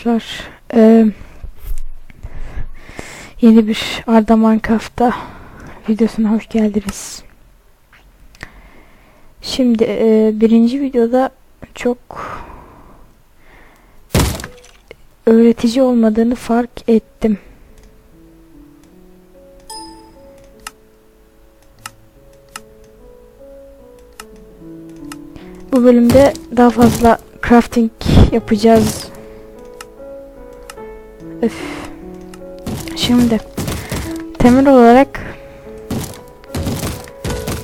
Arkadaşlar eee, yeni bir Arda Minecraft'ta videosuna hoş geldiniz. Şimdi eee, birinci videoda çok öğretici olmadığını fark ettim. Bu bölümde daha fazla crafting yapacağız. Öf. Şimdi temel olarak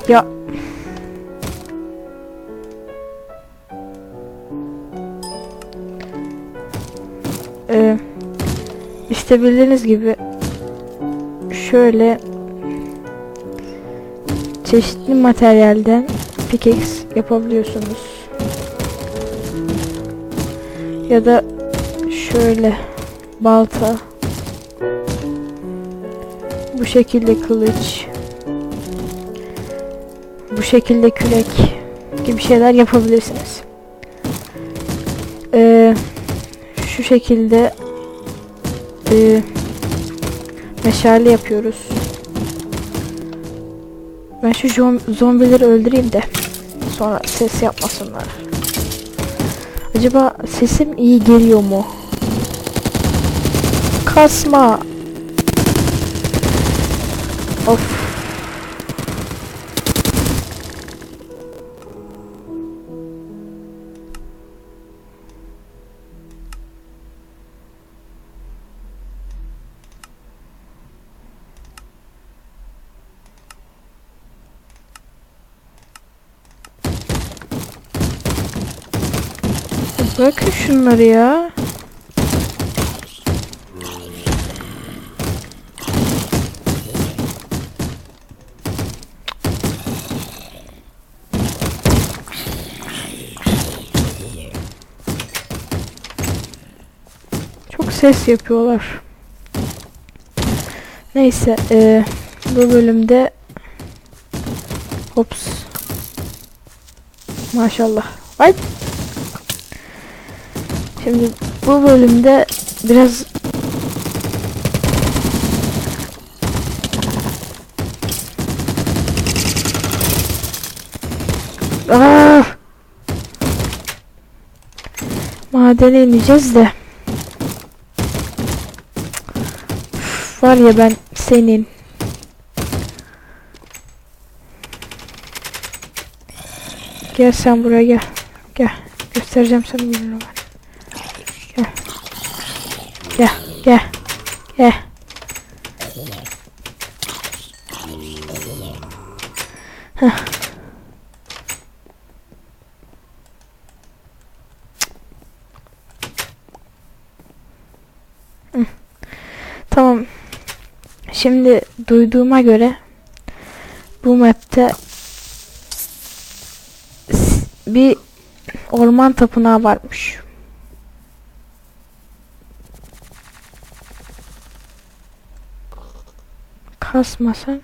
ya Ee, işte bildiğiniz gibi şöyle çeşitli materyalden pickaxe yapabiliyorsunuz. Ya da şöyle balta bu şekilde kılıç bu şekilde kürek gibi şeyler yapabilirsiniz. Ee, şu şekilde e, meşale yapıyoruz. Ben şu zom- zombileri öldüreyim de sonra ses yapmasınlar. Acaba sesim iyi geliyor mu? Kasma. Of. Bırakın şunları ya. Ses yapıyorlar. Neyse, eee, bu bölümde Hops. Maşallah. Ay. Şimdi bu bölümde biraz Aa! Madene ineceğiz de. Var ya ben senin. Gel sen buraya gel. Gel. Göstereceğim sana gününü ben. Gel. Gel. Gel. Gel. Heh. Hı. Tamam. Şimdi duyduğuma göre bu map'te bir orman tapınağı varmış. Kasmasın.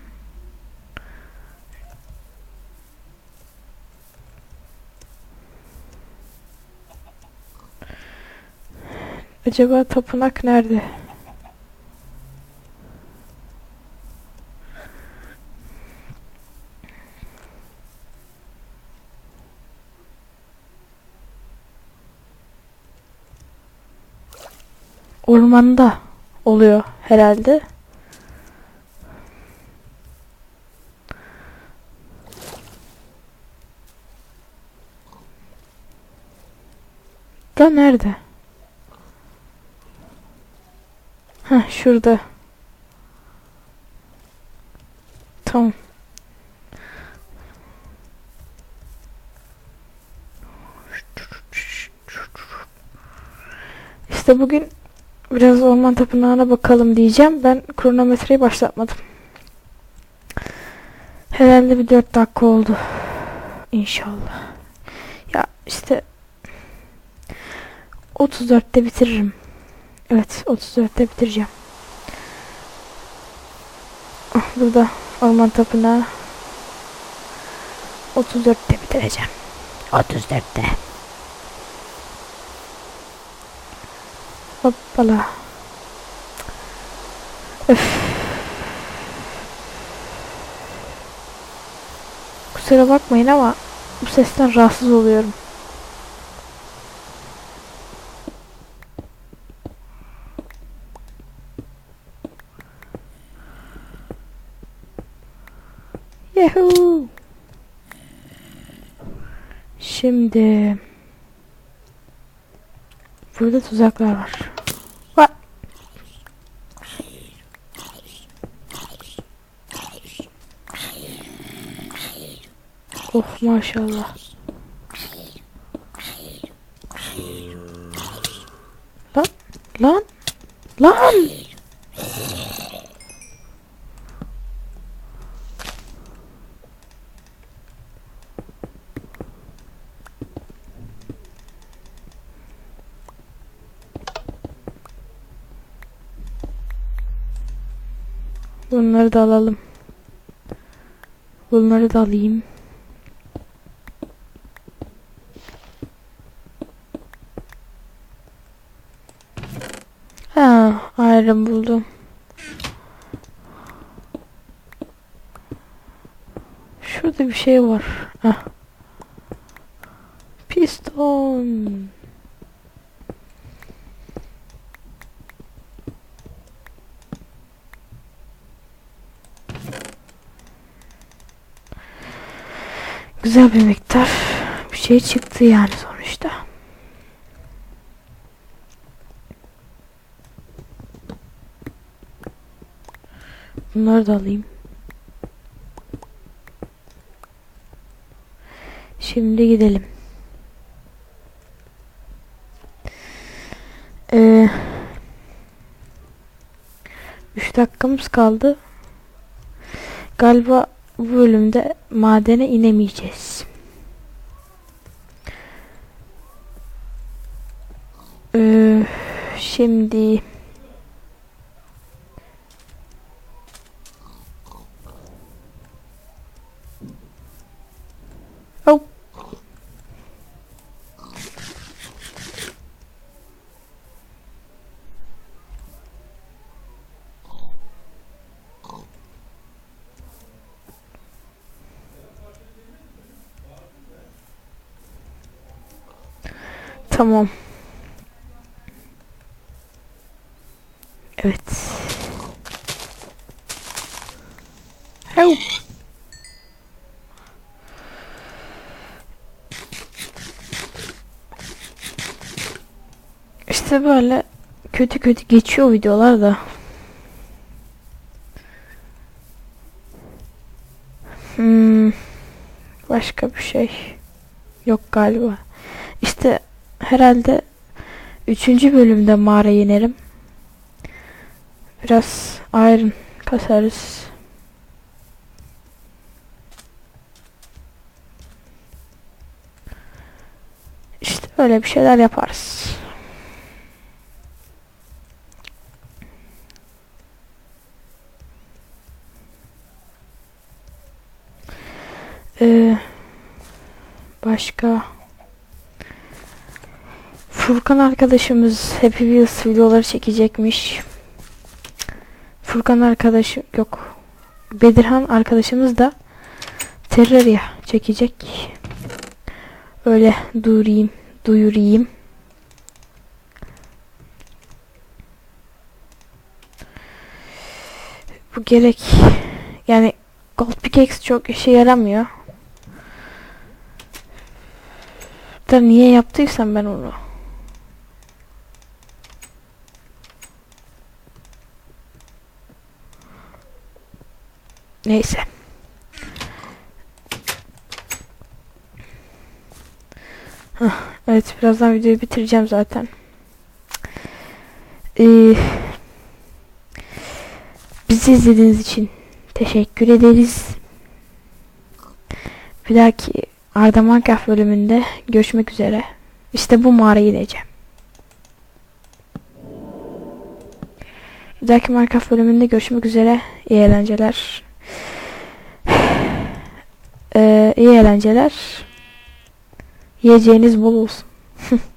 Acaba tapınak nerede? Ormanda oluyor herhalde. Da nerede? Ha şurada. Tamam. İşte bugün biraz orman tapınağına bakalım diyeceğim. Ben kronometreyi başlatmadım. Herhalde bir 4 dakika oldu. İnşallah. Ya işte 34'te bitiririm. Evet 34'te bitireceğim. Ah, Burada orman tapınağı 34'te bitireceğim. 34'te. Hoppala. Öf. Kusura bakmayın ama bu sesten rahatsız oluyorum. Yahoo! Şimdi burada tuzaklar var. Oh maşallah. Lan lan lan. Bunları da alalım. Bunları da alayım. Ha, ayrım buldum. Şurada bir şey var. Heh. Piston. Güzel bir miktar bir şey çıktı yani sonuçta. Bunları da alayım. Şimdi gidelim. Ee, 3 dakikamız kaldı. Galiba bu bölümde madene inemeyeceğiz. Ee, şimdi Oh. Tamam. Evet. Help. İşte böyle kötü kötü geçiyor videolar da. Hmm, başka bir şey yok galiba. İşte herhalde üçüncü bölümde mağara inerim. Biraz iron kasarız. İşte öyle bir şeyler yaparız. Ee, başka Furkan arkadaşımız Happy Wheels videoları çekecekmiş. Furkan arkadaş yok. Bedirhan arkadaşımız da Terraria çekecek. Öyle duyurayım, duyurayım. Bu gerek yani Gold Pickaxe çok işe yaramıyor. Da niye yaptıysam ben onu. Neyse. Evet birazdan videoyu bitireceğim zaten. Ee, bizi izlediğiniz için teşekkür ederiz. Bir dahaki Arda Minecraft bölümünde görüşmek üzere. İşte bu mağaraya gideceğim. Bir dahaki Minecraft bölümünde görüşmek üzere. İyi eğlenceler. Ee, iyi eğlenceler. Yiyeceğiniz bol olsun.